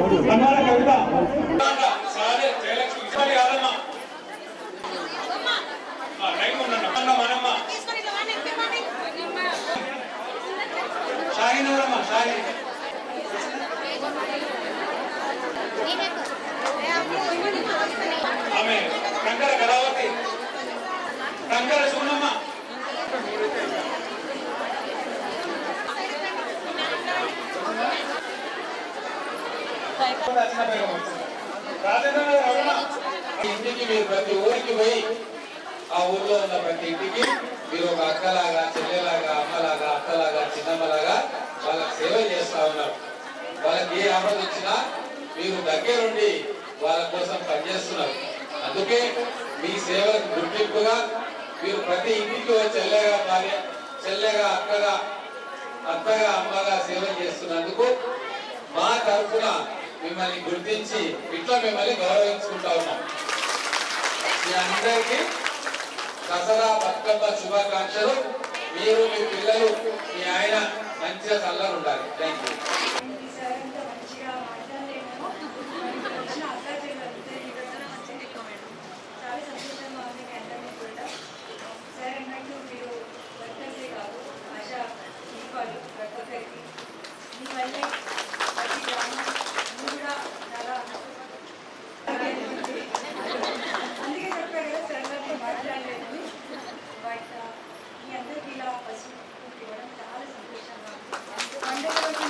हमारा कविता కంకర కదా ఇంటికి మీరు ప్రతి ఊరికి పోయి ఆ ఊర్లో ఉన్న ప్రతి ఇంటికి మీరు ఒక అక్కలాగా చెల్లెలాగా అమ్మలాగా అత్తలాగా చిన్నమ్మలాగా వాళ్ళకి సేవ చేస్తా ఉన్నారు వాళ్ళకి ఏ ఆపద వచ్చినా మీరు దగ్గరుండి వాళ్ళ కోసం పనిచేస్తున్నారు అందుకే మీ సేవలకు గుర్తింపుగా మీరు ప్రతి ఇంటికి చెల్లెగా భార్య చెల్లెగా అక్కగా అత్తగా అమ్మగా సేవ చేస్తున్నందుకు మా తరఫున మిమ్మల్ని గుర్తించి ఇట్లా మిమ్మల్ని గౌరవించుకుంటా ఉన్నాం. మీ అందరికీ దసరా బతుకమ్మ శుభాకాంక్షలు. మీరు మీ పిల్లలు మీ ఆయన మంచిగా చల్లగా ఉండాలి థ్యాంక్ యూ Thank you.